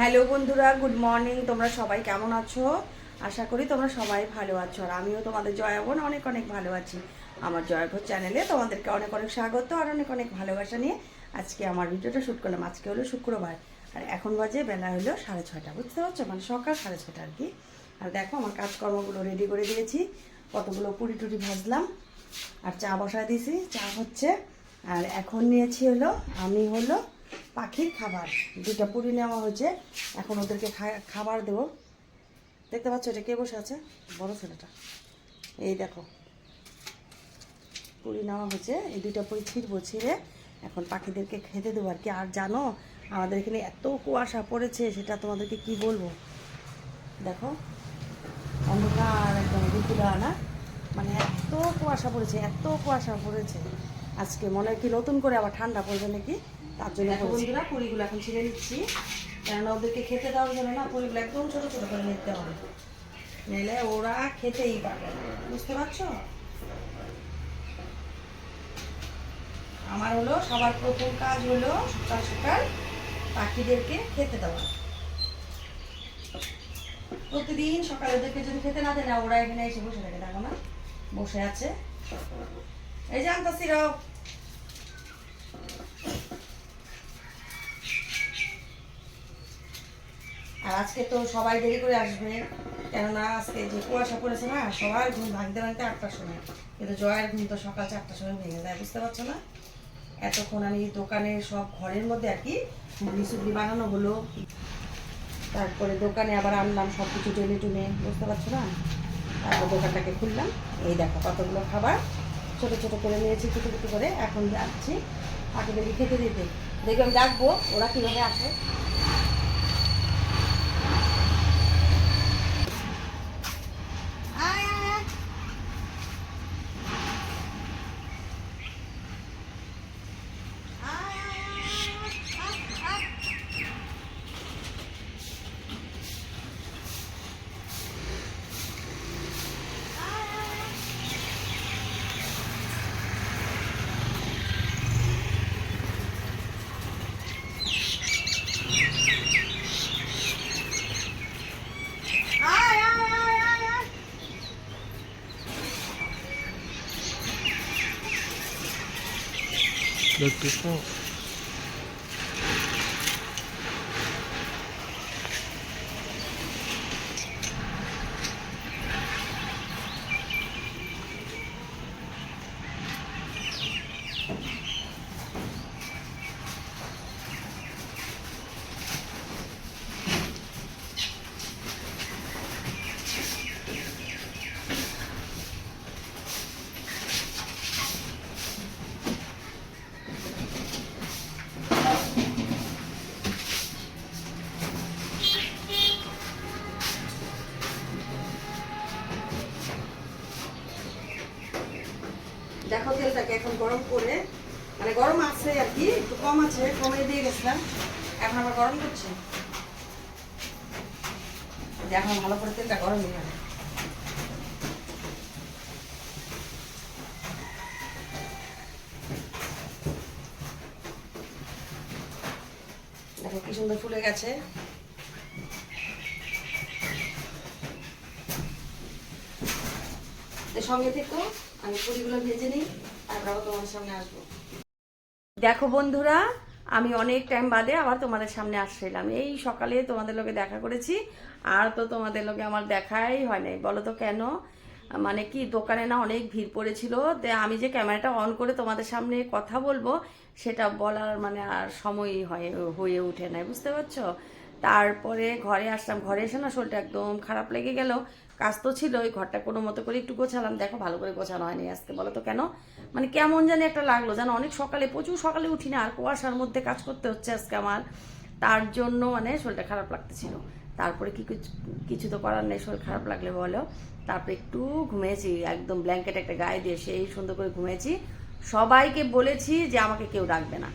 Hello বন্ধুরা, good morning. তোমরা সবাই কেমন আছো? আশা করি তোমরা সবাই ভালো আছো। আর আমিও তোমাদের জয়াবোন অনেক অনেক ভালো আছি। আমার জয়ঘর চ্যানেলে তোমাদেরকে অনেক অনেক স্বাগত আর অনেক অনেক ভালোবাসা নিয়ে আজকে আমার ভিডিওটা শ্যুট করলাম। আজকে হলো শুক্রবার আর এখন বাজে বেলা হলো সাড়ে ছয়টা, বুঝতে পারছ? মানে সকাল সাড়ে ছয়টা আর কি। আর দেখো আমার কাজকর্মগুলো রেডি করে দিয়েছি। কতগুলো পুরি টুরি ভাজলাম আর চা বসায় দিয়েছি। চা হচ্ছে, আর এখন নিয়েছি হলো, আমি হলো পাখির খাবার। দুটা পুরি নেওয়া হয়েছে। এখন ওদেরকে খাবার দেবো। দেখতে পাচ্ছ এটা কে বসে আছে? বড় ছেলেটা। এই দেখো। পুরি নেওয়া হয়েছে। এই দুইটা পুরি ছিঁড়বো, ছিঁড়ে এখন পাখিদেরকে খেতে দেবো আর কি। আর জানো, আমাদের এখানে এত কুয়াশা পড়েছে, সেটা তোমাদেরকে কি বলব? দেখো, অন্ধকার, একদম দুপুরা না মানে এত কুয়াশা পড়েছে, এত কুয়াশা পড়েছে। আজকে মনে হয় কি নতুন করে আবার ঠান্ডা পড়বে নাকি? তার জন্য বন্ধুরা পুরিগুলো এখন ছিঁড়ে নিচ্ছি। কেননা ওদেরকে খেতে দেওয়ার জন্য না, পুরিগুলো একদম ছোটো ছোটো করে নিতে হবে। নিলে ওরা খেতেই পারবে বুঝতে পারছ? আমার হলো, সবার প্রথম কাজ হলো সকাল সকাল পাখিদেরকে খেতে দেওয়া। প্রতিদিন সকালে ওদেরকে যদি খেতে না দেয়, না, ওরা এখানে এসে বসে থাকে, দেখো না। বসে আছে। এই যে আনতাছি আর আজকে তো সবাই দেরি করে আসবে, কেননা আজকে যে কুয়াশা পড়েছে না সবাই ঘুম ভাঙতে ভাঙতে আটটার সময়। কিন্তু জয়ের ঘুম তো সকাল চারটার সময় ভেঙে যায়, বুঝতে পারছ না? এতক্ষণ আমি দোকানে সব ঘরের মধ্যে আর কি মিশুগি বানানো হলো। তারপরে দোকানে আবার আনলাম সব কিছু টেনে টুনে, বুঝতে পারছ না? তারপর দোকানটাকে খুললাম। এই দেখো কতগুলো খাবার। ছোট ছোট করে নিয়েছি, কুটু কুটু করে। এখন যাচ্ছি। পাখিদেরকে খেতে দিতে। দেখবে আমি ডাকবো ওরা কীভাবে আসে। notre এখন গরম করে মানে গরম আছে আর কি, একটু কম আছে কমে দিয়ে গেছিলাম। এখন আবার গরম করছে। এখন ভালো করে তেলটা গরম হয়ে দেখো কি সুন্দর ফুলে গেছে। সঙ্গে থেকো, আমি পুরিগুলো ভেজে নিই। সামনে আসব। দেখো বন্ধুরা, আমি অনেক টাইম বাদে আবার তোমাদের সামনে আসছিলাম। এই সকালে তোমাদের লোকে দেখা করেছি, আর তো তোমাদের লোকে আমার দেখাই হয় নাই। বলো তো কেন? মানে কি, দোকানে না অনেক ভিড় পড়েছিল। আমি যে ক্যামেরাটা অন করে তোমাদের সামনে কথা বলব, সেটা বলার মানে আর সময় হয়, হয়ে ওঠে নাই। বুঝতে পারছ? তারপরে ঘরে আসলাম। ঘরে এসে না শরীরটা একদম খারাপ লেগে গেল। কাজ তো ছিল ওই ঘরটা কোনো মতো করে একটু গোছালাম। দেখো, ভালো করে গোছানো হয়নি আজকে, বলো তো কেন? মানে কেমন জানি একটা লাগল। জানো অনেক সকালে, প্রচুর সকালে উঠি না, আর কুয়াশার মধ্যে কাজ করতে হচ্ছে আজকে আমার। তার জন্য মানে শরীরটা খারাপ লাগতেছিল। তারপরে কি কিছু তো করার নেই, শরীর খারাপ লাগলে বলো। তারপরে একটু ঘুমিয়েছি একদম ব্ল্যাঙ্কেট একটা গায়ে দিয়ে সেই সুন্দর করে ঘুমিয়েছি সবাইকে বলেছি যে আমাকে কেউ ডাকবে না।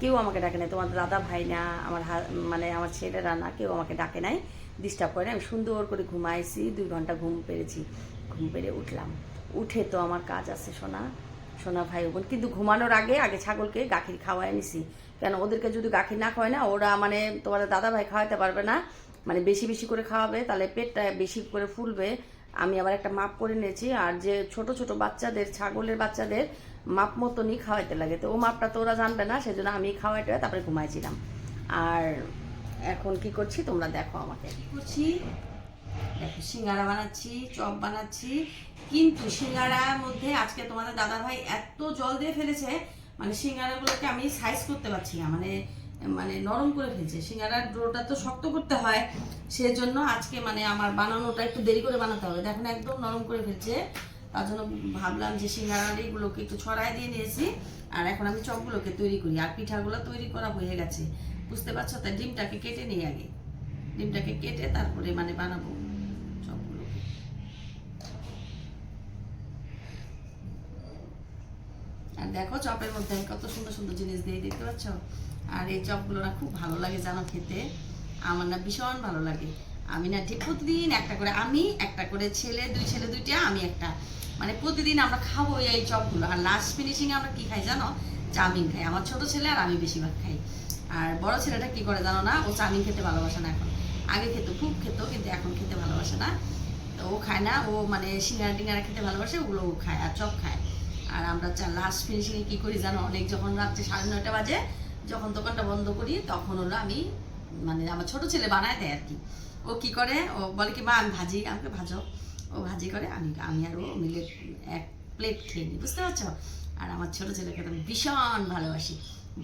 কেউ আমাকে ডাকে নাই। তোমার দাদা ভাই না, আমার মানে আমার ছেলেরা না, কেউ আমাকে ডাকে নাই ডিস্টার্ব করে আমি সুন্দর করে ঘুমাইছি, দুই ঘণ্টা ঘুম পেরেছি, ঘুম পেরে উঠলাম। উঠে তো আমার কাজ আছে সোনা সোনা ভাই বোন। কিন্তু ঘুমানোর আগে আগে ছাগলকে গাখির খাওয়াই নিছি। কেন? ওদেরকে যদি গাখীর না খাওয়ায় না, ওরা মানে তোমাদের দাদা ভাই খাওয়াতে পারবে না। মানে বেশি বেশি করে খাওয়াবে, তাহলে পেটটা বেশি করে ফুলবে। আমি আবার একটা মাপ করে নিয়েছি, আর যে ছোট ছোট বাচ্চাদের, ছাগলের বাচ্চাদের মাপ মতনই খাওয়াইতে লাগে। তো ও মাপটা তো ওরা জানবে না, সেজন্য আমি খাওয়াইতে তারপরে ঘুমাইছিলাম। আর এখন কি করছি তোমরা দেখো আমাকে। করছি? সিঙ্গারা বানাচ্ছি, চপ বানাচ্ছি। কিন্তু সিঙ্গারার মধ্যে আজকে তোমাদের দাদা ভাই এত জল দিয়ে ফেলেছে মানে সিঙ্গারাগুলোকে আমি সাইজ করতে পারছি না মানে মানে নরম করে ফেলছে। সিঙ্গারার ডোটা তো শক্ত করতে হয়, সেজন্য আজকে মানে আমার বানানোটা একটু দেরি করে বানাতে হবে। দেখুন একদম নরম করে ফেলছে। তার জন্য ভাবলাম যে একটু ছড়াই দিয়ে নিয়েছি। আর এখন আমি চপগুলোকে তৈরি করি। আর পিঠাগুলো তৈরি করা হয়ে গেছে। বুঝতে পারছ? তাই ডিমটাকে কেটে আগে। ডিমটাকে কেটে তারপরে মানে বানাবো আর দেখো চপের মধ্যে আমি কত সুন্দর সুন্দর জিনিস দিয়ে, দেখতে পাচ্ছ? আর এই চপগুলো না খুব ভালো লাগে জানো খেতে। আমার না ভীষণ ভালো লাগে। আমি না ঠিক প্রতিদিন একটা করে, আমি একটা করে ছেলে, দুই ছেলে, দুইটা, আমি একটা। মানে প্রতিদিন আমরা খাব এই চপগুলো। আর লাস্ট ফিনিশিং আমরা কি খাই জানো? চাউমিন খাই। আমার ছোট ছেলে আর আমি বেশিরভাগ খাই। আর বড় ছেলেটা কি করে জানো না? ও চাউমিন খেতে ভালোবাসে না এখন। আগে খেত, খুব খেত, কিন্তু এখন খেতে ভালোবাসে না। তো ও খায় না। ও মানে সিঙ্গারা টিঙ্গারা খেতে ভালোবাসে, ওগুলো ও খায় আর চপ খায়। আর আমরা চা লাস্ট ফিনিশিংয়ে কী করি জানো? অনেক যখন রাত্রে সাড়ে নয়টা বাজে, যখন দোকানটা বন্ধ করি, তখন হলো আমি মানে আমার ছোট ছেলে বানায় দেয় আর কি। ও কি করে? ও বলে কি, মা, আমি ভাজি, আমাকে ভাজো। ও ভাজি করে, আমি আমি আর ও মিলে এক প্লেট খেয়ে নিই, বুঝতে পারছ? আর আমার ছোটো ছেলেকে তো ভীষণ ভালোবাসি।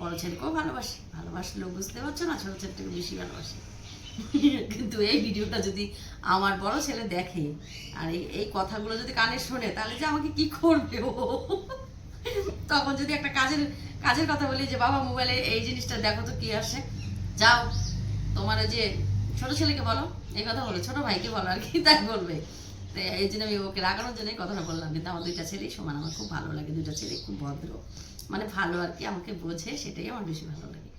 বড় ছেলেকেও ভালোবাসি, ভালোবাসলেও বুঝতে পারছ না, ছোটো ছেলেটাকে বেশি ভালোবাসি। কিন্তু এই ভিডিওটা যদি আমার বড় ছেলে দেখে, আর এই এই কথাগুলো যদি কানে শোনে, তাহলে যে আমাকে কি করবে ও? তখন যদি একটা কাজের কাজের কথা বলি যে, বাবা মোবাইলে এই জিনিসটা দেখো তো কি আসে। যাও, তোমার যে ছোট ছেলেকে বলো, এই কথা বলো, ছোট ভাইকে বলো, আর কি তাই বলবে। এই জন্য আমি ওকে রাগানোর জন্য এই কথাটা বললাম, কিন্তু আমার দুইটা ছেলেই সমান, আমার খুব ভালো লাগে, দুইটা ছেলে খুব ভদ্র। মানে ভালো আর কি, আমাকে বোঝে, সেটাই আমার বেশি ভালো লাগে।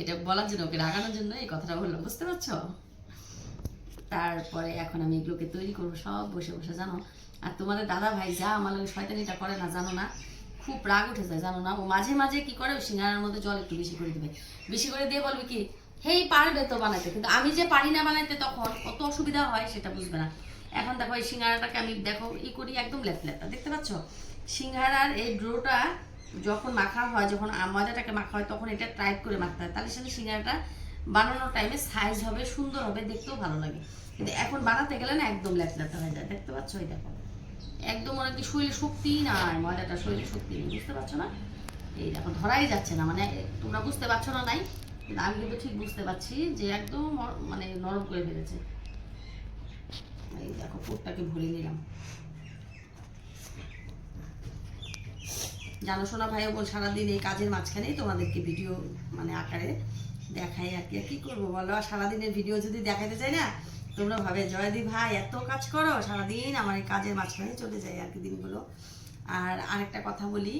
এটা বলার জন্য, ওকে রাগানোর জন্য এই কথাটা বললাম, বুঝতে পারছ? তারপরে এখন আমি এগুলোকে তৈরি করব, সব বসে বসে, জানো? আর তোমাদের দাদা ভাই যা আমার শয়তানিটা করে না, জানো না? খুব রাগ উঠে যায়, জানো না? ও মাঝে মাঝে কি করে? সিঙ্গারার মধ্যে জল একটু বেশি করে দেবে। বেশি করে দিয়ে বলবে কি, হেই, পারবে তো বানাতে কিন্তু আমি যে পারি না বানাইতে তখন কত অসুবিধা হয় সেটা বুঝবে না। এখন দেখো এই সিঙ্গারাটাকে আমি দেখো ই করি একদম লেটটা দেখতে পাচ্ছ? সিঙ্গারার এই ড্রোটা যখন মাখা হয়, যখন ময়দাটাকে মাখা হয়, তখন এটা টাইট করে মাখতে হয়। তাহলে সেটা সিঙ্গারাটা বানানোর টাইমে সাইজ হবে, সুন্দর হবে, দেখতেও ভালো লাগে। কিন্তু এখন বানাতে গেলে না একদম লেটটা হয়ে যায়, দেখতে পাচ্ছ? ওই দেখো। একদম মনে কি শরীরে শক্তি নাই, ময়দাটা শরীরে শক্তি নেই, বুঝতে পারছ না? এই দেখো, ধরাই যাচ্ছে না মানে তোমরা বুঝতে পারছ না নাই, কিন্তু আমি কিন্তু ঠিক বুঝতে পারছি যে একদম মানে নরম করে ফেলেছে। এই দেখো পুরটাকে ভরে নিলাম। জানো শোনা ভাই বোন সারাদিন এই কাজের মাঝখানেই তোমাদেরকে ভিডিও মানে আকারে দেখাই আর কি। আর কি করব বলো? আর সারাদিনের ভিডিও যদি দেখাতে চাই না, তোমরা ভাবে, জয়দীপ ভাই, এত কাজ করো, সারাদিন আমার এই কাজের মাঝখানে চলে যায় আর কি দিনগুলো। আর আরেকটা কথা বলি,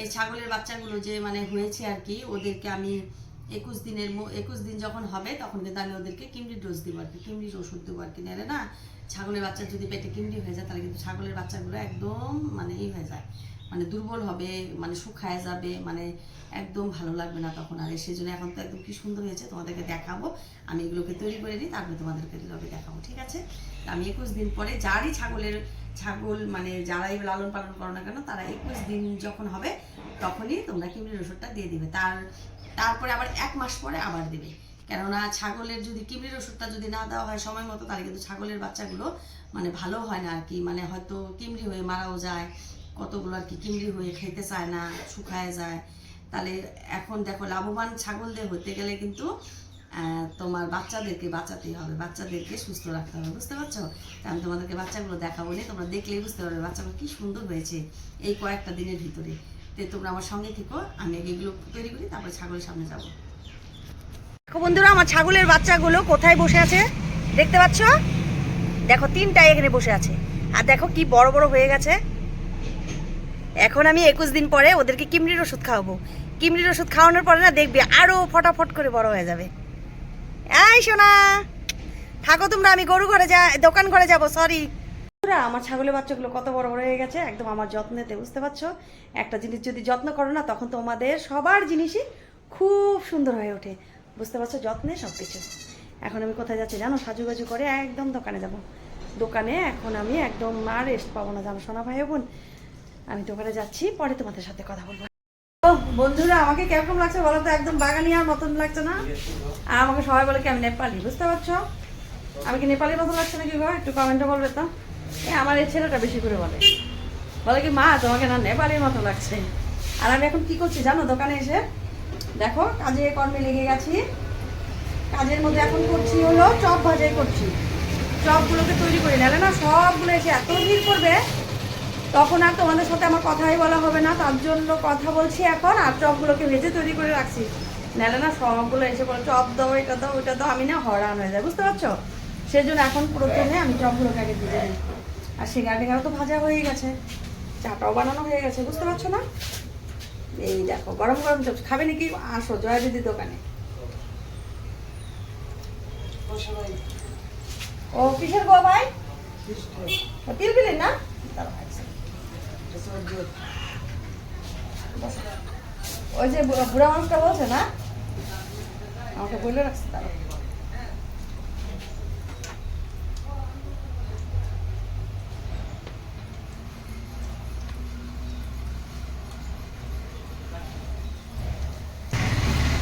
এই ছাগলের বাচ্চাগুলো যে মানে হয়েছে আর কি, ওদেরকে আমি একুশ দিনের একুশ দিন যখন হবে, তখন কিন্তু আমি ওদেরকে কিমড়ি ডোজ দেবো আর কি। কিমড়ির ওষুধ দেবো আর কি। নাহলে না, ছাগলের বাচ্চা যদি পেটে কিমড়ি হয়ে যায়, তাহলে কিন্তু ছাগলের বাচ্চাগুলো একদম মানে ই হয়ে যায়। মানে দুর্বল হবে মানে শুকায় যাবে মানে একদম ভালো লাগবে না তখন আর। সেই জন্য এখন তো একদম কি সুন্দর হয়েছে, তোমাদেরকে দেখাবো। আমি এগুলোকে তৈরি করে নিই, তারপরে তোমাদেরকে এগুলোকে দেখাবো, ঠিক আছে? আমি একুশ দিন পরে যারই ছাগলের, ছাগল মানে যারাই লালন পালন করো না কেন, তারা একুশ দিন যখন হবে, তখনই তোমরা কিমড়ির ওষুধটা দিয়ে দিবে। তার তারপরে আবার এক মাস পরে আবার দেবে। কেননা ছাগলের যদি কিমড়ির ওষুধটা যদি না দেওয়া হয় সময় মতো, তাহলে কিন্তু ছাগলের বাচ্চাগুলো মানে ভালো হয় না আর কি। মানে হয়তো কিমড়ি হয়ে মারাও যায়, কতগুলো আর কি কিমড়ি হয়ে খেতে চায় না, শুকায় যায়। তাহলে এখন দেখো লাভবান ছাগলদের হতে গেলে কিন্তু তোমার বাচ্চাদেরকে বাঁচাতেই হবে, বাচ্চাদেরকে সুস্থ রাখতে হবে, বুঝতে পারছ? আমি তোমাদেরকে বাচ্চাগুলো দেখাবো নি, তোমরা দেখলেই বুঝতে পারবে বাচ্চাগুলো কি সুন্দর হয়েছে এই কয়েকটা দিনের ভিতরে। তো তোমরা আমার সঙ্গে থেকো, আমি এগুলো তৈরি করি, তারপরে ছাগলের সামনে যাব। বন্ধুরা, আমার ছাগলের বাচ্চাগুলো কোথায় বসে আছে? দেখতে পাচ্ছ? দেখো, তিনটাই এখানে বসে আছে। আর দেখো কি বড় বড় হয়ে গেছে। এখন আমি একুশ দিন পরে ওদেরকে কিমড়ির ওষুধ খাওয়াবো। কিমড়ির ওষুধ খাওয়ানোর পরে না দেখবি আরও ফটাফট করে বড় হয়ে যাবে। এই সোনা, থাকো তোমরা, আমি গরু ঘরে যা, দোকান ঘরে যাব সরি আমার ছাগলের বাচ্চাগুলো কত বড় বড় হয়ে গেছে, একদম আমার যত্নেতে, বুঝতে পারছ? একটা জিনিস যদি যত্ন করো না, তখন তোমাদের সবার জিনিসই খুব সুন্দর হয়ে ওঠে। বুঝতে পারছ? যত্নে সব কিছু এখন আমি কোথায় যাচ্ছি জানো? সাজুগাজু করে একদম দোকানে যাব। দোকানে এখন আমি একদম আর রেস্ট পাবো না, জানো, সোনা ভাই বোন। আমি দোকানে যাচ্ছি, পরে তোমাদের সাথে কথা বলব। ও, বন্ধুরা, আমাকে কীরকম লাগছে বলো তো? একদম বাগানিয়ার মতন লাগছে না? আর আমাকে সবাই বলে কি আমি নেপালি, বুঝতে পারছ? আমি কি নেপালির মতন লাগছে নাকি গো? একটু কমেন্টে বলবে তো? আমার এই ছেলেটা বেশি করে বলে। বলে কি, মা, তোমাকে না নেপালির মতো লাগছে। আর আমি এখন কি করছি জানো, দোকানে এসে? দেখো, কাজে কর্মে লেগে গেছি। কাজের মধ্যে এখন করছি হলো চপ ভাজাই করছি। চপগুলোকে তৈরি করে। নাহলে না সবগুলো এসে এত ভিড় করবে, তখন আর তোমাদের সাথে আমার কথাই বলা হবে না। তার জন্য কথা বলছি এখন, আর চপগুলোকে ভেজে তৈরি করে রাখছি। নাহলে না সবগুলো এসে বলে, চপ দাও, এটা দাও ওইটা দাও। আমি না হরান হয়ে যায় বুঝতে পারছ? সেই জন্য এখন প্রথমে আমি চপগুলোকে আগে ভেজে নিই আর সিঙ্গারা টিঙ্গারা তো ভাজা হয়ে গেছে। চাটাও বানানো হয়ে গেছে, বুঝতে পারছ না? এই দেখো, গরম গরম চপ, খাবে নাকি? আসো জয়া দিদির দোকানে। ও, কিসের গো ভাই? ও পিলপিলির না? ওই যে বুড়া মানুষটা বলছে না? আমাকে বলে রাখছে তারা।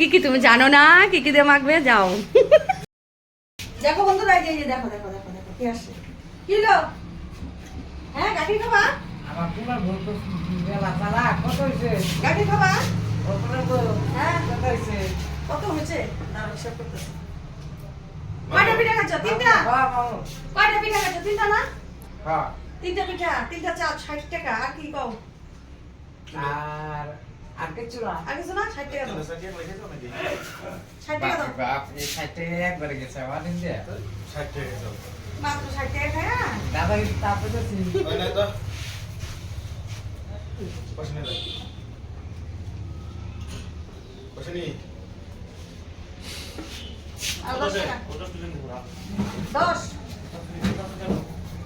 কি কি তুমি জানো না? কি কি দিয়ে মাখবে? যাও। দেখো বন্ধুরা এই যে দেখো দেখো দেখো দেখো কি আসছে? কি হলো? হ্যাঁ গাখি খাবা? আমার তোমার ভোট বেলা চালা কত খাবা? তো হ্যাঁ। কত হয়েছে? কত হয়েছে? দাঁড়াও হিসাব করতেছি। কয়টা পিঠা খাচ্ছ? তিনটা? কয়টা পিঠা খাচ্ছ? তিনটা না? হ্যাঁ। তিনটা পিঠা তিনটা চা ষাট টাকা আর কি কও? আর আর কিছু না আর কিছু না ষাট টাকা দাও ষাট টাকা দাও বাপ এই সাইডে একবারে গেছে আমার দিন দিয়ে মাত্র ষাট টাকা খায় হ্যাঁ? দাদা কিন্তু তারপরে তো আর দশ টাকা দশ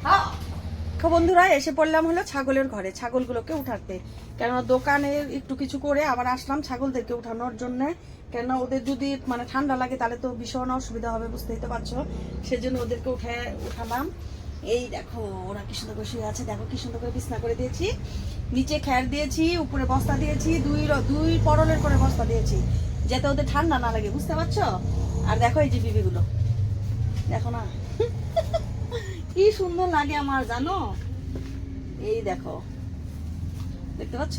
হ্যাঁ। তো বন্ধুরা, এসে পড়লাম হলো ছাগলের ঘরে, ছাগলগুলোকে উঠাতে। কেননা দোকানে একটু কিছু করে আবার আসলাম ছাগলদেরকে উঠানোর জন্য। কেন ওদের যদি মানে ঠান্ডা লাগে, তাহলে তো ভীষণ অসুবিধা হবে বুঝতেই তো পারছ? সেজন্য ওদেরকে উঠে উঠালাম। এই দেখো, ওরা কি সুন্দর করে শুয়ে আছে, দেখো কি সুন্দর করে বিছনা করে দিয়েছি। নিচে খ্যার দিয়েছি, উপরে বস্তা দিয়েছি, দুই দুই পরলের করে বস্তা দিয়েছি, যাতে ওদের ঠান্ডা না লাগে, বুঝতে পারছ? আর দেখো এই যে বিবিগুলো। দেখো না। কি সুন্দর লাগে আমার, জানো? এই দেখো। দেখতে পাচ্ছ?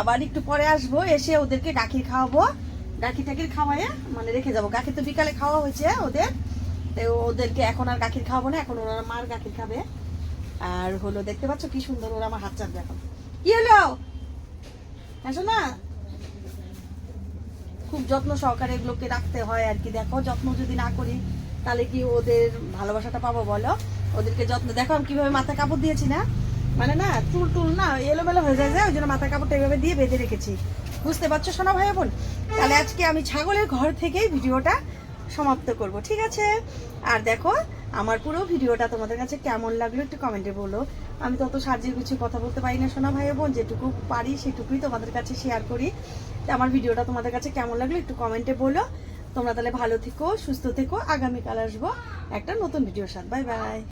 আবার একটু পরে আসব, এসে ওদেরকে গাখির খাওয়াবো। গাখির টাকির খাওয়াইয়া মানে রেখে যাব। গাখির তো বিকালে খাওয়া হয়েছে ওদের। তো ওদেরকে এখন আর গাখির খাওয়াবো না, এখন ওরা মার গাখির খাবে। আর হলো, দেখতে পাচ্ছ কি সুন্দর ওরা আমার হাত চাপবে এখন। কি হলো? হ্যাঁ না খুব যত্ন সহকারে এগুলোকে রাখতে হয় আর কি। দেখো, যত্ন যদি না করি তাহলে কি ওদের ভালোবাসাটা পাবো বলো? ওদেরকে যত্ন দেখো আমি কীভাবে মাথা কাপড় দিয়েছি না? মানে না, চুল টুল না, এলোমেলো হয়ে যায় যে ওই জন্য মাথা কাপড়টা এইভাবে দিয়ে বেঁধে রেখেছি। বুঝতে পারছ সোনা ভাই বোন? তাহলে আজকে আমি ছাগলের ঘর থেকেই ভিডিওটা সমাপ্ত করব, ঠিক আছে? আর দেখো, আমার পুরো ভিডিওটা তোমাদের কাছে কেমন লাগল একটু কমেন্টে বলো। আমি তত সাজিয়ে গুছিয়ে কথা বলতে পারি না সোনা ভাই বোন, যেটুকু পারি সেটুকুই তোমাদের কাছে শেয়ার করি। আমার ভিডিওটা তোমাদের কাছে কেমন লাগল একটু কমেন্টে বলো। তোমরা তাহলে ভালো থেকো সুস্থ থেকো। আগামীকাল আসব একটা নতুন ভিডিওর সাথে। Bye bye